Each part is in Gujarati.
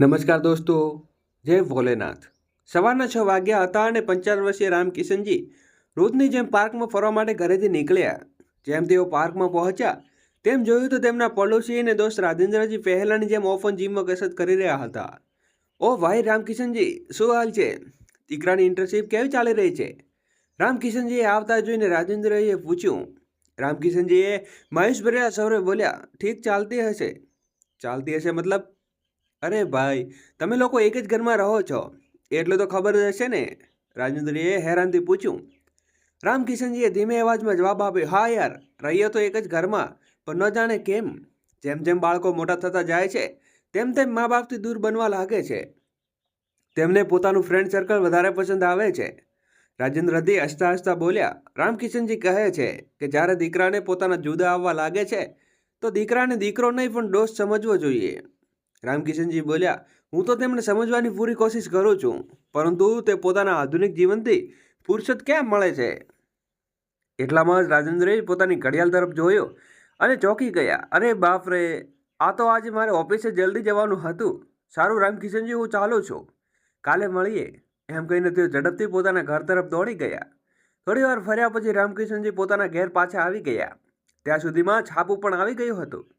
નમસ્કાર દોસ્તો, જય ભોલેનાથ. સવારના છ વાગ્યા હતા અને પંચાવન વર્ષીય રામકિશનજી રોજની જેમ પાર્કમાં ફરવા માટે ઘરેથી નીકળ્યા. જેમ તેઓ પાર્કમાં પહોંચ્યા, તેમ જોયું તો તેમના પડોશી અને દોસ્ત રાજેન્દ્રજી પહેલાંની જેમ ઓપન જીમમાં કસરત કરી રહ્યા હતા. ઓ ભાઈ રામકિશનજી, શું હાલ છે? દીકરાની ઇન્ટર્નશીપ કેવી ચાલી રહી છે? રામકિશનજીએ આવતા જોઈને રાજેન્દ્રજીએ પૂછ્યું. રામકિશનજીએ મહેશભર્યા સૌરે બોલ્યા, ઠીક ચાલતી હશે. ચાલતી હશે મતલબ અરે ભાઈ, તમે લોકો એક જ ઘરમાં રહો છો. એટલે તો ખબર જ હશે ને? રાજેન્દ્રએ હેરાનથી પૂછ્યું. રામકિશનજીએ ધીમે અવાજમાં જવાબ આપ્યો, હા યાર, રહીએ તો એક જ ઘરમાં, પણ ન જાણે કેમ? જેમ જેમ બાળકો મોટા થતા જાય છે, તેમ તેમ મા બાપથી દૂર બનવા લાગે છે. તેમને પોતાનું ફ્રેન્ડ સર્કલ વધારે પસંદ આવે છે. રાજેન્દ્ર હસતા હસતા બોલ્યા, રામકિશનજી કહે છે કે જ્યારે દીકરાને પોતાના જુદા આવવા લાગે છે, તો દીકરાને દીકરો નહીં, પણ દોસ્ત સમજવો જોઈએ. રામકિશનજી બોલ્યા, હું તો તેમને સમજવાની પૂરી કોશિશ કરું છું, પરંતુ તે પોતાના આધુનિક જીવનથી ફુરસદ ક્યાં મળે છે? એટલામાં જ રાજેન્દ્રએ પોતાની ઘડિયાળ તરફ જોયો અને ચોંકી ગયા. અરે બાપ રે આ તો આજે મારે ઓફિસે જલ્દી જવાનું હતું. સારું, રામકિશનજી, હું ચાલું છું. કાલે મળીએ. એમ કહીને તેઓ ઝડપથી પોતાના ઘર તરફ દોડી ગયા. થોડી વાર ફર્યા પછી રામકિશનજી પોતાના ઘેર પાછા આવી ગયા. ત્યાં સુધીમાં છાપું પણ આવી ગયું હતું.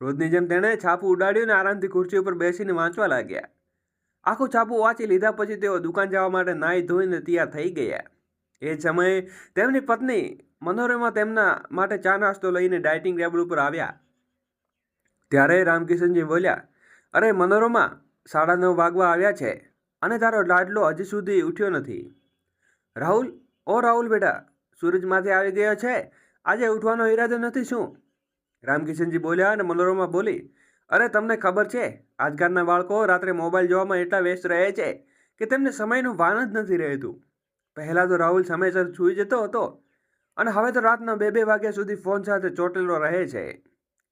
રોજની જેમ તેણે છાપું ઉડાડ્યું અને આરામથી ખુરશી ઉપર બેસીને વાંચવા લાગ્યા. આખું છાપું વાંચી લીધા પછી તેઓ દુકાન જવા માટે નાહી ધોઈને તૈયાર થઈ ગયા. એ સમયે તેમની પત્ની મનોરમા તેમના માટે ચા નાસ્તો લઈને ડાઇટિંગ ટેબલ ઉપર આવ્યા. ત્યારે રામકિશનજી બોલ્યા, અરે મનોરમા, સાડા નવ વાગવા આવ્યા છે અને તારો લાડલો હજી સુધી ઉઠ્યો નથી. રાહુલ, ઓ રાહુલ બેટા સૂરજ માથે આવી ગયો છે? આજે ઉઠવાનો ઈરાદો નથી શું? રામકિશનજી બોલ્યા અને મનોરમા બોલી, અરે, તમને ખબર છે, આજકાલના બાળકો રાત્રે મોબાઈલ જોવામાં એટલા વ્યસ્ત રહે છે કે તેમને સમયનું ભાન જ નથી રહેતું. પહેલાં તો રાહુલ સમયસર સૂઈ જતો હતો અને હવે તો રાતના બે બે વાગ્યા સુધી ફોન સાથે ચોટેલો રહે છે.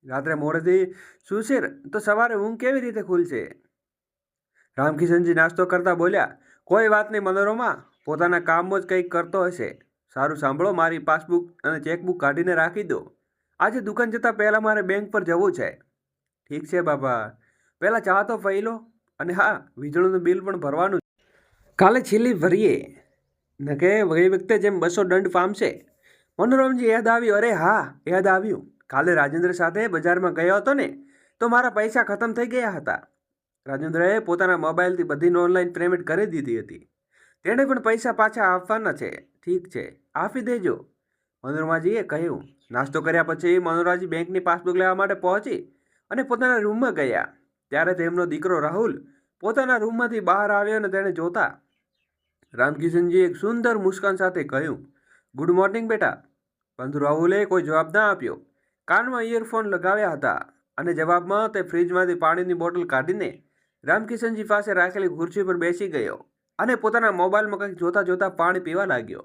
રાત્રે મોડેથી સુશીર તો સવારે ઊંઘ કેવી રીતે ખુલશે? રામકિશનજી નાસ્તો કરતા બોલ્યા, કોઈ વાત નહીં મનોરમા, પોતાના કામમાં જ કંઈક કરતો હશે. સારું સાંભળો, મારી પાસબુક અને ચેકબુક કાઢીને રાખી દો. આજે દુકાન જતાં પહેલાં મારે બેંક પર જવું છે. ઠીક છે બાપા પહેલાં ચા તો ફઈ લો અને હા, વીજળીનું બિલ પણ ભરવાનું કાલે છેલ્લી ભરીએ ન કે ગઈ વખતે જેમ બસો દંડ પામશે મનોરમજી યાદ આવ્યું? અરે હા, યાદ આવ્યું. કાલે રાજેન્દ્ર સાથે બજારમાં ગયો હતો ને, તો મારા પૈસા ખતમ થઈ ગયા હતા. રાજેન્દ્રએ પોતાના મોબાઈલથી બધીને ઓનલાઈન પેમેન્ટ કરી દીધી હતી. તેણે પણ પૈસા પાછા આપવાના છે. ઠીક છે. આપી દેજો. મનોરમાજીએ કહ્યું નાસ્તો કર્યા પછી મનોરાજી બેંકની પાસબુક લેવા માટે પહોંચી અને પોતાના રૂમમાં ગયા. ત્યારે તેમનો દીકરો રાહુલ પોતાના રૂમમાંથી બહાર આવ્યો અને તેણે જોતા રામકિશનજીએ એક સુંદર મુસ્કાન સાથે કહ્યું ગુડ મોર્નિંગ બેટા. પરંતુ રાહુલે કોઈ જવાબ ના આપ્યો. કાનમાં ઇયરફોન લગાવ્યા હતા અને જવાબમાં તે ફ્રીજમાંથી પાણીની બોટલ કાઢીને રામકિશનજી પાસે રાખેલી ખુરશી પર બેસી ગયો અને પોતાના મોબાઈલમાં કંઈક જોતા જોતા પાણી પીવા લાગ્યો.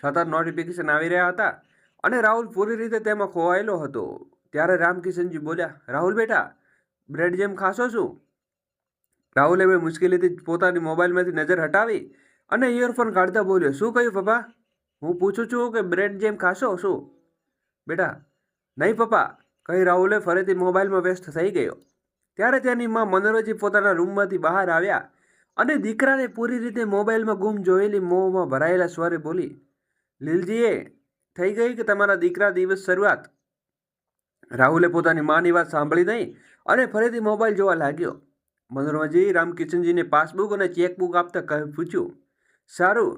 સતત નોટિફિકેશન આવી રહ્યા હતા અને રાહુલ પૂરી રીતે તેમાં ખોવાયેલો હતો. ત્યારે રામકિશનજી બોલ્યા, રાહુલ બેટા, બ્રેડ જેમ ખાશો શું? રાહુલે બે મુશ્કેલીથી પોતાની મોબાઈલમાંથી નજર હટાવી અને ઇયરફોન કાઢતા બોલ્યો, શું કહ્યું પપ્પા? હું પૂછું છું કે બ્રેડ જેમ ખાશો શું? બેટા, નહીં પપ્પા, કહી રાહુલે ફરીથી મોબાઈલમાં વ્યસ્ત થઈ ગયો. ત્યારે તેની માં મનોરજી પોતાના રૂમમાંથી બહાર આવ્યા અને દીકરાને પૂરી રીતે મોબાઈલમાં ગુમ જોયેલી મોંમાં ભરાયેલા સ્વરે બોલી, લીલજીએ થઈ ગઈ કે તમારા દીકરા દિવસ શરૂઆત? રાહુલે પોતાની માની વાત સાંભળી નહીં અને ફરીથી મોબાઈલ જોવા લાગ્યો. મનોરમાજી રામકિશનજીને પાસબુક અને ચેકબુક આપતા કહી, પૂછ્યું, સારું,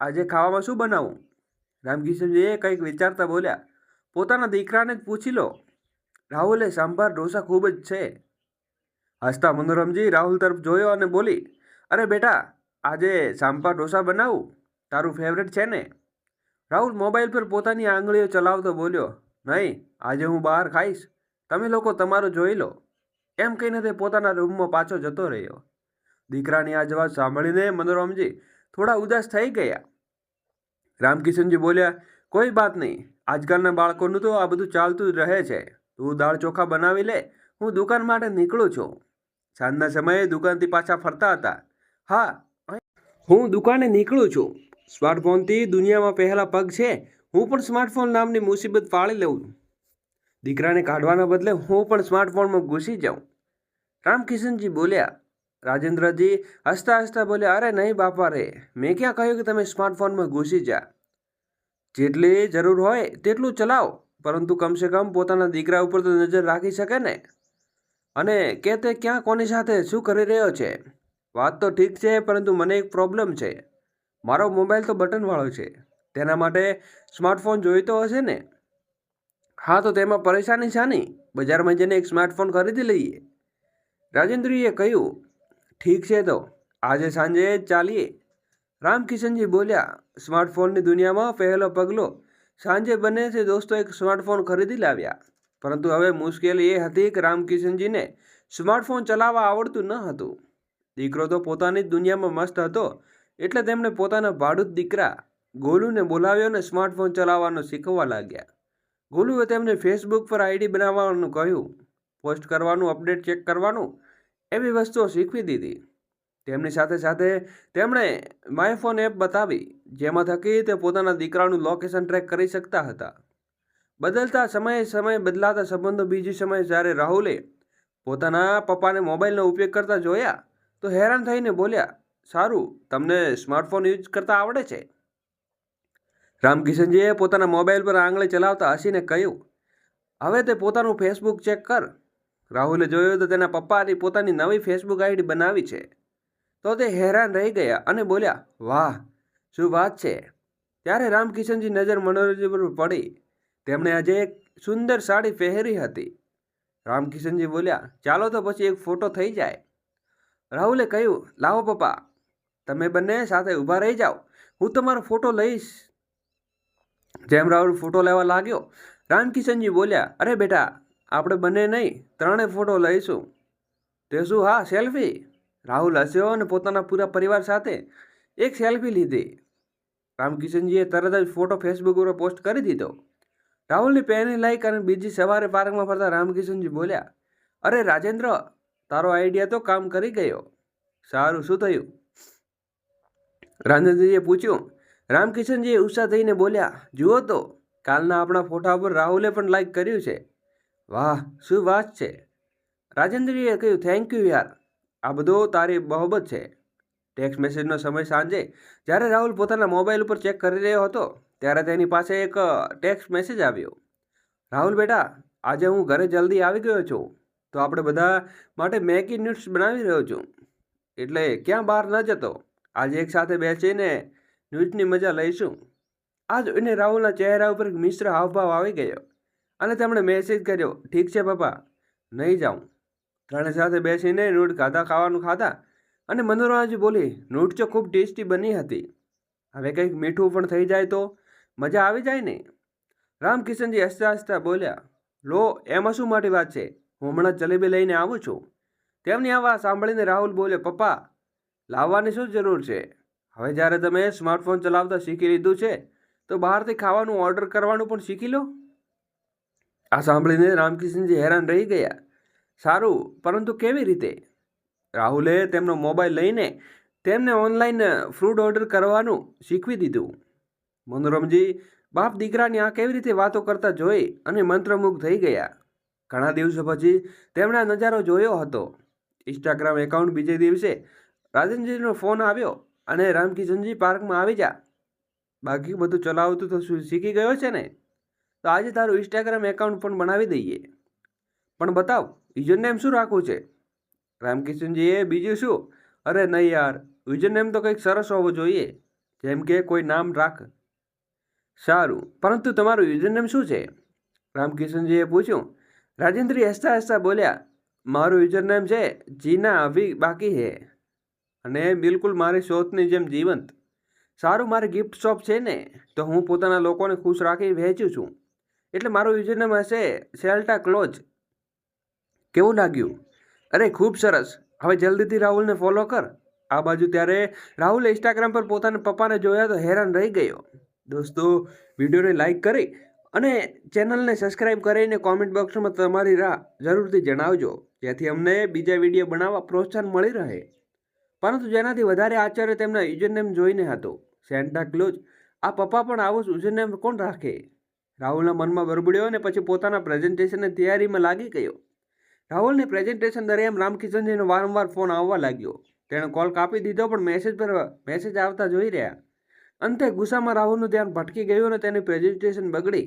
આજે ખાવામાં શું બનાવું? રામકિશનજીએ કંઈક વિચારતા બોલ્યા, પોતાના દીકરાને જ પૂછી લો. રાહુલે સાંભાર ઢોસા ખૂબ જ છે. હસતા મનોરમજી રાહુલ તરફ જોયો અને બોલી, અરે બેટા, આજે સાંભાર ઢોસા બનાવું? તારું ફેવરેટ છે ને? રાહુલ મોબાઈલ પર પોતાની આંગળીઓ ચલાવતો બોલ્યો, નહીં, આજે હું બહાર ખાઈશ. તમે લોકો તમારું જોઈ લો. એમ કહીને તે પોતાના રૂમમાં પાછો જતો રહ્યો. દીકરાની આ જવાબ સાંભળીને મનોરમજી થોડા ઉદાસ થઈ ગયા. રામકિશનજી બોલ્યા, કોઈ વાત નહીં. આજકાલના બાળકોનું તો આ બધું ચાલતું જ રહે છે. તું દાળ ચોખા બનાવી લે, હું દુકાન માટે નીકળું છું. સાંજના સમયે દુકાનથી પાછા ફરતા હતા. હા હું દુકાને નીકળું છું. સ્માર્ટફોનથી દુનિયામાં પહેલા પગ છે, હું પણ સ્માર્ટફોન નામની મુસીબત પાળી લઉં દીકરાને કાઢવાના બદલે હું પણ સ્માર્ટફોનમાં ઘૂસી જાઉં. રામકિશનજી બોલ્યા, રાજેન્દ્રજી, હસતા હસતા બોલ્યા અરે નહીં બાપા રે, મેં ક્યાં કહ્યું કે તમે સ્માર્ટફોનમાં ઘૂસી જા? જેટલી જરૂર હોય તેટલું ચલાવો, પરંતુ કમસે કમ પોતાના દીકરા ઉપર તો નજર રાખી શકે ને? અને કે તે ક્યાં કોની સાથે શું કરી રહ્યો છે? વાત તો ઠીક છે, પરંતુ મને એક પ્રોબ્લેમ છે. મારો મોબાઈલ તો બટનવાળો છે. તેના માટે સ્માર્ટફોન જોઈતો હશે ને? હા, તો તેમાં પરેશાની શાની? બજારમાં જઈને એક સ્માર્ટફોન ખરીદી લઈએ. રાજેન્દ્રજીએ કહ્યું, ઠીક છે તો, આજે સાંજે ચાલીએ. રામકિશનજી બોલ્યા, સ્માર્ટફોનની દુનિયામાં પહેલો પગલો સાંજે બંને છે દોસ્તો, એક સ્માર્ટફોન ખરીદી લાવ્યા. પરંતુ હવે મુશ્કેલી એ હતી કે રામકિશનજીને સ્માર્ટફોન ચલાવવા આવડતું ન હતું. દીકરો તો પોતાની જ દુનિયામાં મસ્ત હતો. એટલે તેમણે પોતાના ભાડૂત દીકરા ગોલુને બોલાવ્યો અને સ્માર્ટફોન ચલાવવાનું શીખવવા લાગ્યા. ગોલુએ તેમને ફેસબુક પર આઈડી બનાવવાનું કહ્યું પોસ્ટ કરવાનું અપડેટ ચેક કરવાનું, એવી વસ્તુઓ શીખવી દીધી. તેમની સાથે સાથે તેમણે માયફોન એપ બતાવી, જેમાં થકી તે પોતાના દીકરાનું લોકેશન ટ્રેક કરી શકતા હતા. બદલતા સમયે સમયે બદલાતા સંબંધો બીજી સમયે જ્યારે રાહુલે પોતાના પપ્પાને મોબાઈલનો ઉપયોગ કરતા જોયા, તો હેરાન થઈને બોલ્યા સારું, તમને સ્માર્ટફોન યુઝ કરતા આવડે છે? રામકિશનજીએ પોતાના મોબાઈલ પર આંગળી ચલાવતા હસીને કહ્યું, હવે તે પોતાનું ફેસબુક ચેક કર. રાહુલે જોયું તો તેના પપ્પાની પોતાની નવી ફેસબુક આઈડી બનાવી છે. તો તે હેરાન રહી ગયા અને બોલ્યા, વાહ, શું વાત છે? ત્યારે રામકિશનજી નજર મનોરંજન પર પડી. તેમણે આજે એક સુંદર સાડી પહેરી હતી. રામકિશનજી બોલ્યા, ચાલો તો પછી એક ફોટો થઈ જાય. રાહુલે કહ્યું, લાવો પપ્પા. તમે બંને સાથે ઊભા રહી જાઓ. હું તમારો ફોટો લઈશ. જેમ રાહુલ ફોટો લેવા લાગ્યો, રામકિશનજી બોલ્યા, અરે બેટા, આપણે બંને નહીં ત્રણે ફોટો લઈશું. તે શું? હા, સેલ્ફી? રાહુલ હસ્યો અને પોતાના પૂરા પરિવાર સાથે એક સેલ્ફી લીધી. રામકિશનજીએ તરત જ ફોટો ફેસબુક ઉપર પોસ્ટ કરી દીધો. રાહુલની પહેલી લાઈક અને બીજી સવારે પાર્કમાં ફરતા રામકિશનજી બોલ્યા, અરે રાજેન્દ્ર, તારો આઈડિયા તો કામ કરી ગયો. સારું, શું થયું? રાજેન્દ્રજીએ પૂછ્યું, રામકિશનજીએ ઉત્સાહ થઈને બોલ્યા, જુઓ તો, કાલના આપણા ફોટા પર રાહુલે પણ લાઈક કર્યું છે. વાહ, શું વાત છે? રાજેન્દ્રજીએ કહ્યું થેન્ક યુ યાર. આ બધો તારી બહોબત છે. ટેક્સ્ટ મેસેજનો સમય સાંજે, જ્યારે રાહુલ પોતાના મોબાઈલ ઉપર ચેક કરી રહ્યો હતો, ત્યારે તેની પાસે એક ટેક્સ્ટ મેસેજ આવ્યો. રાહુલ બેટા, આજે હું ઘરે જલ્દી આવી ગયો છું, તો આપણે બધા માટે મેગી ન્યૂડ્સ બનાવી રહ્યો છું. એટલે ક્યાં બહાર ન જતો. આજે એક સાથે બેસીને ન્યૂઝની મજા લઈશું. આ જોઈને રાહુલના ચહેરા ઉપર મિશ્ર હાવભાવ આવી ગયો અને તેમણે મેસેજ કર્યો, ઠીક છે પપ્પા, નહીં જાઉં. ત્રણે સાથે બેસીને નૂટ ખાધા ખાવાનું ખાધા અને મનોરમાજી બોલી નૂટ તો ખૂબ ટેસ્ટી બની હતી. હવે કંઈક મીઠું પણ થઈ જાય તો મજા આવી જાય ને? રામકિશનજી હસતા હસતા બોલ્યા, લો, એમાં શું મારી વાત છે? હું હમણાં જલેબી લઈને આવું છું. તેમની આ વાત સાંભળીને રાહુલ બોલ્યો, પપ્પા લાવવાની શું જરૂર છે? હવે જ્યારે તમે સ્માર્ટફોન ચલાવતા શીખી લીધું છે, તો બહારથી ખાવાનું ઓર્ડર કરવાનું પણ શીખી લો. આ સાંભળીને રામકિશનજી હેરાન રહી ગયા. સારું, પરંતુ કેવી રીતે? રાહુલે તેમનો મોબાઈલ લઈને તેમને ઓનલાઈન ફૂડ ઓર્ડર કરવાનું શીખવી દીધું. મનોરમજી, બાપ દીકરાની આ કેવી રીતે વાતો કરતા જોઈ અને મંત્રમુગ્ધ થઈ ગયા. ઘણા દિવસો પછી તેમણે આ નજારો જોયો હતો. ઇન્સ્ટાગ્રામ એકાઉન્ટ બીજે દિવસે રાજેન્દ્રજીનો ફોન આવ્યો અને રામકિશનજી પાર્કમાં આવી જા. બાકી બધું ચલાવતું તો શીખી ગયો છે ને? તો આજે તારું ઇન્સ્ટાગ્રામ એકાઉન્ટ પણ બનાવી દઈએ. પણ બતાવ યુઝર નેમ શું રાખવું છે? રામકિશનજીએ બીજું શું? અરે નહીં યાર યુઝર નેમ તો કંઈક સરસ હોવું જોઈએ. જેમ કે કોઈ નામ રાખ. સારું, પરંતુ તમારું યુઝર નેમ શું છે? રામકિશનજીએ પૂછ્યું. રાજેન્દ્રી હસતા હસતા બોલ્યા, મારું યુઝર નેમ છે, જીના અભી બાકી હે. અને બિલકુલ મારી શોધની જેમ જીવંત. સારું મારી ગિફ્ટ શોપ છે ને, તો હું પોતાના લોકોને ખુશ રાખી વહેંચું છું. એટલે મારું યુઝરનેમ હશે સેલ્ટા ક્લોઝ કેવું લાગ્યું? અરે, ખૂબ સરસ. હવે જલ્દીથી રાહુલને ફોલો કર. આ બાજુ ત્યારે રાહુલે ઇન્સ્ટાગ્રામ પર પોતાના પપ્પાને જોયા તો હેરાન રહી ગયો. દોસ્તો, વિડીયોને લાઇક કરી અને ચેનલને સબસ્ક્રાઇબ કરીને કોમેન્ટ બોક્સમાં તમારી રાહ જરૂરથી જણાવજો. જેથી અમને બીજા વીડિયો બનાવવા પ્રોત્સાહન મળી રહે. પરંતુ જેનાથી વધારે આચાર્ય તેમના યુઝરનેમ જોઈને હતો. Santa Claus. આ પપ્પા પણ આવું યુઝરનેમ કોણ રાખે? રાહુલના મનમાં બરબડ્યો અને પછી પોતાના પ્રેઝન્ટેશનની તૈયારીમાં લાગી ગયો. રાહુલને પ્રેઝન્ટેશન દરમિયાન રામકિશનજીનો વારંવાર ફોન આવવા લાગ્યો. તેણે કોલ કાપી દીધો પણ મેસેજ પર મેસેજ આવતા જોઈ રહ્યા. અંતે ગુસ્સામાં રાહુલનું ધ્યાન ભટકી ગયું અને તેની પ્રેઝન્ટેશન બગડી.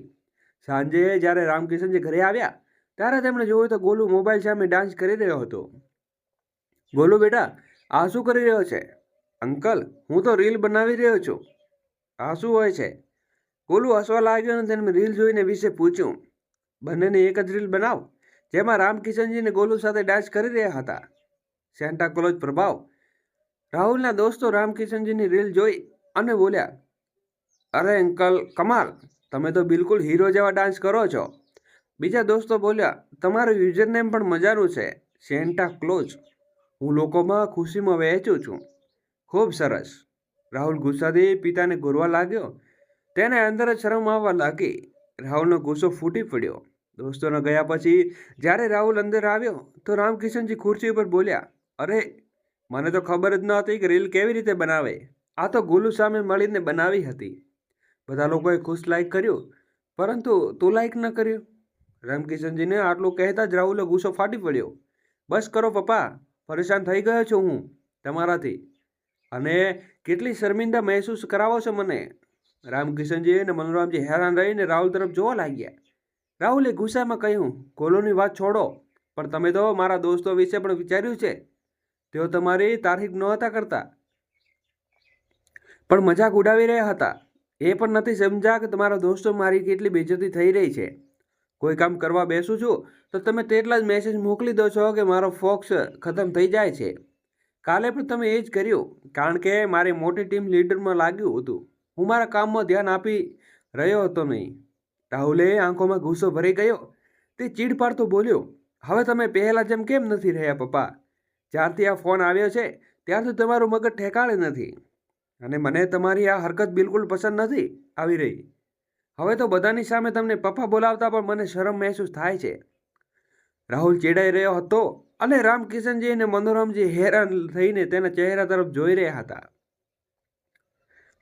સાંજે જ્યારે રામકિશનજી ઘરે આવ્યા, ત્યારે તેમણે જોયું તો ગોલુ મોબાઈલ સામે ડાન્સ કરી રહ્યો હતો. ગોલુ બેટા આ શું કરી રહ્યો છે? અંકલ, હું તો રીલ બનાવી રહ્યો છું. આ શું હોય છે? ગોલુ હસવા લાગ્યો અને તેને રીલ જોઈને વિશે પૂછ્યું. બંનેને એક જ રીલ બનાવ, જેમાં રામકિશનજીને ગોલુ સાથે ડાન્સ કરી રહ્યા હતા. સેન્ટા ક્લોઝ પ્રભાવ. રાહુલના દોસ્તો રામકિશનજીની રીલ જોઈ અને બોલ્યા, અરે અંકલ, કમાલ, તમે તો બિલકુલ હીરો જેવા ડાન્સ કરો છો. બીજા દોસ્તો બોલ્યા, તમારું યુઝર નેમ પણ મજાનું છે, સેન્ટા ક્લોઝ. હું લોકોમાં ખુશીમાં વહેંચું છું. ખૂબ સરસ. રાહુલ ગુસ્સાથી પિતાને ગોરવા લાગ્યો. તેને અંદર જ શરમ આવવા લાગી. રાહુલનો ગુસ્સો ફૂટી પડ્યો. દોસ્તોના ગયા પછી જ્યારે રાહુલ અંદર આવ્યો તો રામકિશનજી ખુરશી ઉપર બોલ્યા, અરે, મને તો ખબર જ ન હતી કે રીલ કેવી રીતે બનાવે. આ તો ગુલુ સામે મળીને બનાવી હતી. બધા લોકોએ ખુશ લાઈક કર્યું, પરંતુ તું લાઈક ન કર્યું. રામકિશનજીને આટલું કહેતા જ રાહુલે ગુસ્સો ફાટી પડ્યો. બસ કરો પપ્પા પરેશાન થઈ ગયો છું હું તમારાથી. અને કેટલી શર્મિંદા મહેસૂસ કરાવો છો મને? રામકિશનજી અને મનોરામજી હેરાન રહીને રાહુલ તરફ જોવા લાગ્યા. રાહુલે ગુસ્સામાં કહ્યું, કોલોની વાત છોડો, પણ તમે તો મારા દોસ્તો વિશે પણ વિચાર્યું છે. તેઓ તમારી તારીખ નહોતા કરતા. પણ મજાક ઉડાવી રહ્યા હતા. એ પણ નથી સમજ્યા કે તમારા દોસ્તો મારી કેટલી બેજતી થઈ રહી છે. કોઈ કામ કરવા બેસું છું, તો તમે તેટલા જ મેસેજ મોકલી દો છો કે મારો ફોક્સ ખતમ થઈ જાય છે. કાલે પણ તમે એ જ કર્યું, કારણ કે મારી મોટી ટીમ લીડરમાં લાગ્યું હતું. હું મારા કામમાં ધ્યાન આપી રહ્યો હતો નહીં. રાહુલે આંખોમાં ગુસ્સો ભરી ગયો. તે ચીડ પાડતો બોલ્યો, હવે તમે પહેલાં જેમ કેમ નથી રહ્યા પપ્પા? જ્યારથી આ ફોન આવ્યો છે, ત્યારથી તમારું મગજ ઠેકાણે નથી. અને મને તમારી આ હરકત બિલકુલ પસંદ નથી. આવી રહી. હવે તો બધાની સામે તમને પપ્પા બોલાવતા પણ મને શરમ મહેસૂસ થાય છે. રાહુલ ચેડાઈ રહ્યો હતો અને રામકિશનજી અને મનોરમજી હેરાન થઈને તેના ચહેરા તરફ જોઈ રહ્યા હતા.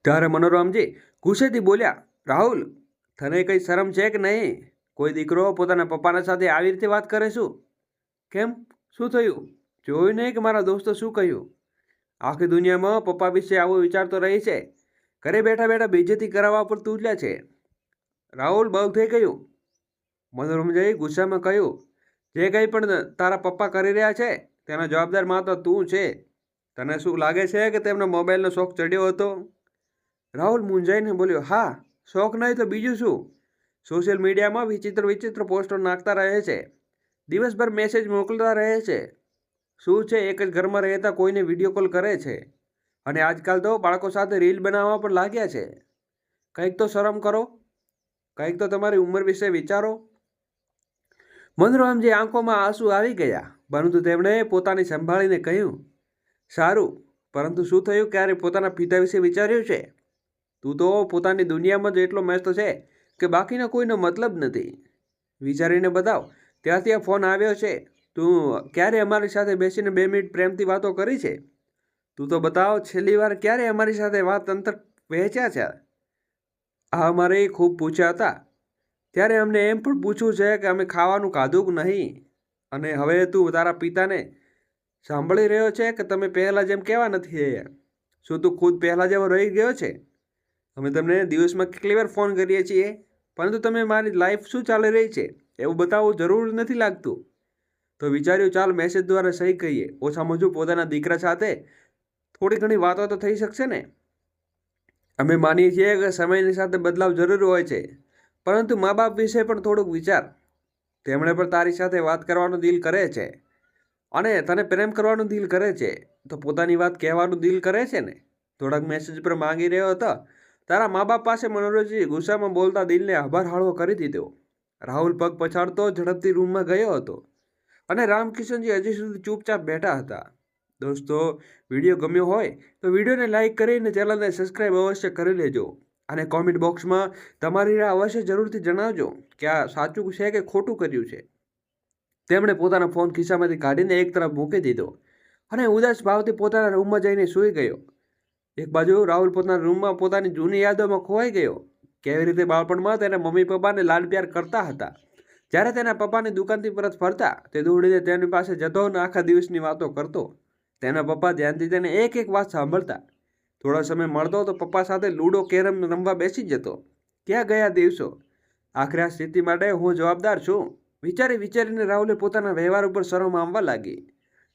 ત્યારે મનોરમજી ગુસ્સેથી બોલ્યા, રાહુલ, તને કંઈ શરમ છે કે નહીં? કોઈ દીકરો પોતાના પપ્પાના સાથે આવી રીતે વાત કરે શું? કેમ? શું થયું? જોયું નહીં કે મારા દોસ્તો શું કહ્યું? આખી દુનિયામાં પપ્પા વિશે આવો વિચારતો રહી છે. ઘરે બેઠા બેઠા બેજતી કરાવવા પર તુલ્યા છે. રાહુલ બહુ થઈ ગયું મનોરંજયે ગુસ્સામાં કહ્યું, જે કંઈ પણ તારા પપ્પા કરી રહ્યા છે, તેનો જવાબદાર માત્ર તું છે. તને શું લાગે છે કે તેમનો મોબાઈલનો શોખ ચડ્યો હતો? રાહુલ મૂંઝાઈને બોલ્યો, હા, શોખ નહીં તો બીજું શું? સોશિયલ મીડિયામાં વિચિત્ર વિચિત્ર પોસ્ટો નાખતા રહે છે. દિવસભર મેસેજ મોકલતા રહે છે. શું છે, એક જ ઘરમાં રહેતા કોઈને વીડિયો કોલ કરે છે? અને આજકાલ તો બાળકો સાથે રીલ બનાવવા પણ લાગ્યા છે. કંઈક તો શરમ કરો. કંઈક તો તમારી ઉંમર વિશે વિચારો. મનોરમજી આંખોમાં આંસુ આવી ગયા, પરંતુ તેમણે પોતાની સંભાળીને કહ્યું, સારું, પરંતુ શું થયું? ક્યારે પોતાના પિતા વિશે વિચાર્યું છે? તું તો પોતાની દુનિયામાં જ એટલો મસ્ત છે કે બાકીનો કોઈનો મતલબ નથી. વિચારીને બતાવ, ત્યાંથી આ ફોન આવ્યો છે. તું ક્યારે અમારી સાથે બેસીને બે મિનિટ પ્રેમથી વાતો કરી છે? તું તો બતાવ, છેલ્લી વાર ક્યારે અમારી સાથે વાત અંતર વહેંચ્યા છે? આ અમારે ખૂબ પૂછ્યા હતા. ત્યારે અમને એમ પણ પૂછ્યું છે કે અમે ખાવાનું ખાધું કે નહીં? અને હવે તું તારા પિતાને સાંભળી રહ્યો છે કે તમે પહેલાં જેમ કહેવા નથી રહ્યા? શું તું ખુદ પહેલાં જેવો રહી ગયો છે? અમે તમને દિવસમાં કેટલી વાર ફોન કરીએ છીએ, પરંતુ તમે મારી લાઈફ શું ચાલી રહી છે એવું બતાવવું જરૂર નથી લાગતું. તો વિચાર્યું ચાલ મેસેજ દ્વારા સહી કહીએ ઓછામાં ઓછું પોતાના દીકરા સાથે થોડી ઘણી વાતો તો થઈ શકશે ને? અમે માનીએ છીએ કે સમયની સાથે બદલાવ જરૂર હોય છે. પરંતુ મા બાપ વિશે પણ થોડુંક વિચાર. તેમણે પણ તારી સાથે વાત કરવાનું દિલ કરે છે. અને તને પ્રેમ કરવાનું દિલ કરે છે. તો પોતાની વાત કહેવાનું દિલ કરે છે ને? થોડાક મેસેજ પર માંગી રહ્યો હતો. તારા મા બાપ પાસે મનોરંજી ગુસ્સામાં બોલતા દિલને આભાર હાળવો કરી દીધો. રાહુલ પગ પછાડતો ઝડપથી રૂમમાં ગયો હતો. અને રામકિશનજી હજી સુધી ચૂપચાપ બેઠા હતા. દોસ્તો, વીડિયો ગમ્યો હોય તો વિડીયોને લાઇક કરીને ચેનલને સબસ્ક્રાઈબ અવશ્ય કરી લેજો અને કોમેન્ટ બોક્સમાં તમારી રાહ અવશ્ય જરૂરથી જણાવજો કે આ સાચું છે કે ખોટું કર્યું છે. તેમણે પોતાના ફોન ખિસ્સામાંથી કાઢીને એક તરફ મૂકી દીધો અને ઉદાસ ભાવથી પોતાના રૂમમાં જઈને સૂઈ ગયો. એક બાજુ રાહુલ પોતાના રૂમમાં પોતાની જૂની યાદોમાં ખોવાઈ ગયો. કેવી રીતે બાળપણમાં તેના મમ્મી પપ્પાને લાડ પ્યાર કરતા હતા? જ્યારે તેના પપ્પાની દુકાનથી પરત ફરતા, તે દોડીને તેની પાસે જતો અને આખા દિવસની વાતો કરતો. તેના પપ્પા ધ્યાનથી તેને એક એક વાત સાંભળતા. થોડો સમય મળતો તો પપ્પા સાથે લૂડો કેરમ રમવા બેસી જતો. ક્યાં ગયા દિવસો? આખરે આ સ્થિતિ માટે હું જવાબદાર છું. વિચારી વિચારીને રાહુલે પોતાના વ્યવહાર ઉપર શરમ આવવા લાગી.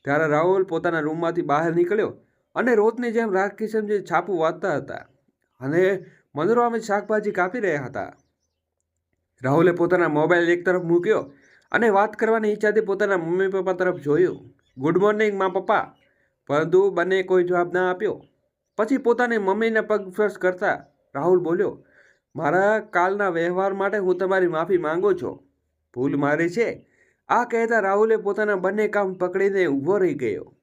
ત્યારે રાહુલ પોતાના રૂમમાંથી બહાર નીકળ્યો અને રોજની જેમ રામકિશનજી છાપું વાંચતા હતા અને મનોરમે શાકભાજી કાપી રહ્યા હતા. રાહુલે પોતાના મોબાઈલ એક તરફ મૂક્યો અને વાત કરવાની ઈચ્છાથી પોતાના મમ્મી પપ્પા તરફ જોયું. ગુડ મોર્નિંગ મા પપ્પા. પરંતુ બંને કોઈ જવાબ ના આપ્યો. પછી પોતાની મમ્મીને પગ સ્પર્શ કરતા રાહુલ બોલ્યો, મારા કાલના વ્યવહાર માટે હું તમારી માફી માંગુ છું. ભૂલ મારી છે. આ કહેતા રાહુલે પોતાના બંને કામ પકડીને ઊભો રહી ગયો.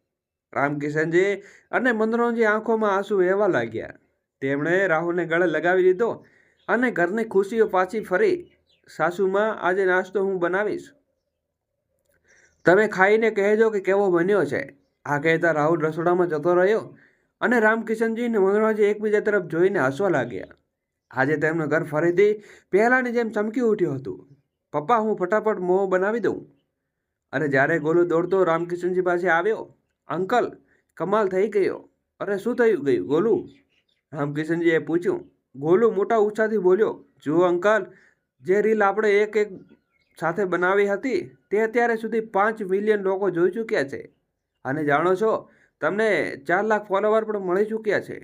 રામકિશનજી અને મનોરંજી આંખોમાં આંસુ વહેવા લાગ્યા. તેમણે રાહુલને ગળે લગાવી દીધો અને ઘરની ખુશીઓ પાછી ફરી, સાસુમાં, આજે નાસ્તો હું બનાવીશ. તમે ખાઈને કહેજો કે કેવો બન્યો છે. આ કહેતા રાહુલ રસોડામાં જતો રહ્યો અને રામકિશનજી અને મનોરંજી એકબીજા તરફ જોઈને હસવા લાગ્યા. આજે તેમનું ઘર ફરીથી પહેલાંની જેમ ચમકી ઉઠ્યું હતું. પપ્પા, હું ફટાફટ મોહ બનાવી દઉં. અને જ્યારે ગોલુ દોડતો રામકિશનજી પાસે આવ્યો, અંકલ, કમાલ થઈ ગયો. અરે શું થયું ગયું ગોલુ? રામકિશનજીએ પૂછ્યું. ગોલુ મોટા ઉત્સાહથી બોલ્યો, જુઓ અંકલ, જે રીલ આપણે એક એક સાથે બનાવી હતી તે અત્યારે સુધી પાંચ મિલિયન લોકો જોઈ ચૂક્યા છે. અને જાણો છો? તમને ચાર લાખ ફોલોવર પણ મળી ચૂક્યા છે.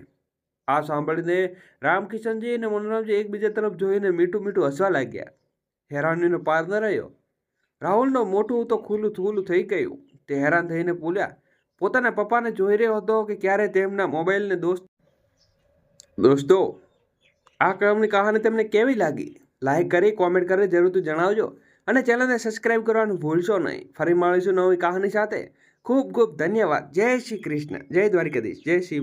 આ સાંભળીને રામકિશનજી અને મનોરમજી એકબીજા તરફ જોઈને મીઠું મીઠું હસવા લાગ્યા. હેરાનીનો પાર ન રહ્યો. રાહુલનો મોટું તો ખુલ્લું થૂલું થઈ ગયું. તે હેરાન થઈને બોલ્યા, પોતાના પપ્પાને જોઈ રહ્યો હતો કે ક્યારે તેમના મોબાઈલને દોસ્ત દોસ્તો, આ ક્રમની કહાની તમને કેવી લાગી? લાઈક કરી કોમેન્ટ કરી જરૂરથી જણાવજો. અને ચેનલને સબસ્ક્રાઈબ કરવાનું ભૂલશો નહીં. ફરી મળીશું નવી કહાની સાથે. ખૂબ ખૂબ ધન્યવાદ. જય શ્રી કૃષ્ણ. જય દ્વારકાધીશ. જય શ્રી